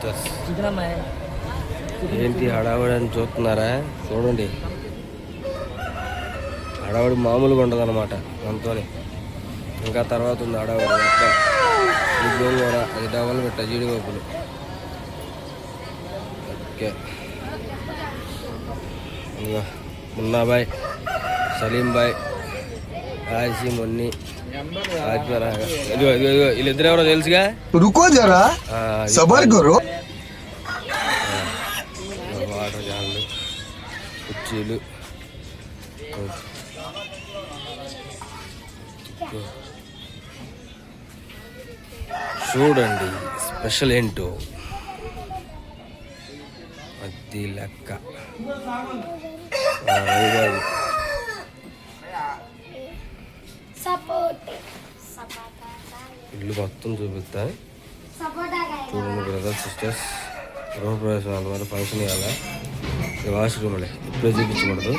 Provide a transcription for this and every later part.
Sisters. ఏంటి హడావిడి అని చూస్తున్నారా? చూడండి. హడావిడి మామూలుగా ఉండదు అనమాట మనతోనే. ఇంకా తర్వాత ఉంది హడావిడి మొత్తం. గోంగూర అది డబల్ పెట్ట జీడిపప్పులు ఓకే. మున్నా బాయ్ సలీం బాయ్ ఆర్సి మొన్ని. వీళ్ళిద్దరు ఎవరో తెలుసుగా? రుకో జరా. సబర్ గురు వాటర్ జాన్లు కుర్చీలు. చూడండి స్పెషల్ ఏంటో? అది లెక్క. ఇల్లు మొత్తం చూపిస్తా. చూడండి బ్రదర్ సిస్టర్స్ గృహప్రవేశం అన్నమాట ఫంక్షన్ ఇవ్వాలా? ఇది వాష్రూమ్లే ఇప్పుడే చూపించకూడదు.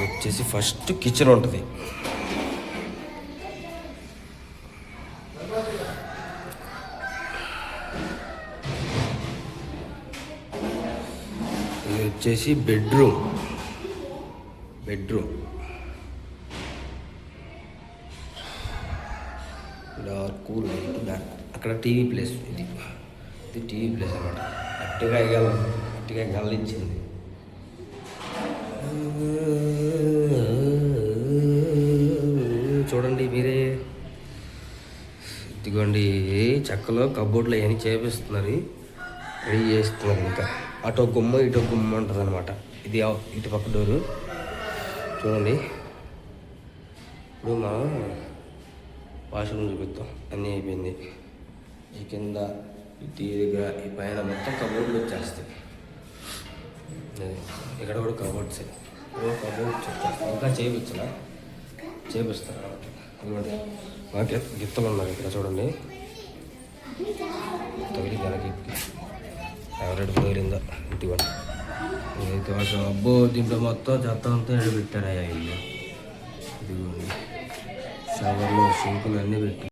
వచ్చేసి ఫస్ట్ కిచెన్ ఉంటుంది. ఇది వచ్చేసి bedroom bedroom dark cool light black. అక్కడ టీవీ ప్లేస్ ఇది. ఇది టీవీ ప్లేస్ అనమాట అట్టిగా ఎగల అట్టిగా గల్లించింది. చూడండి మీరే. ఇదిగోండి చెక్కలో కబోర్డ్లో అవన్నీ చేపిస్తున్నారు? రెడీ చేస్తున్నారు ఇంకా? అటో గుమ్మ ఇటో గుమ్మ ఉంటుంది అనమాట ఇది ఇటు పక్క డోరు. చూడండి. ఇప్పుడు మా వాష్రూమ్ చూపిస్తాం అన్నీ అయిపోయింది. ఈ కింద ఈ దగ్గర ఈ పైన మొత్తం కబోర్డ్లు వచ్చేస్తాయి. ఇక్కడ కూడా కబోర్డ్స్. కబోర్డ్ చెప్తాను ఇంకా చేయించలా చేపిస్తారు? మాకే గిత్తలు ఉన్నారు ఇక్కడ చూడండి. తగిలి కలకి ఎవరెడ్ తగిలిందో? ఇదిగోండి. అబ్బో దీంట్లో మొత్తం చెత్త అంతా ఎడబెట్టారయ్యా పెట్టారు ఇల్లు. ఇదిగోండి షవర్లు సింకులు అన్నీ పెట్టి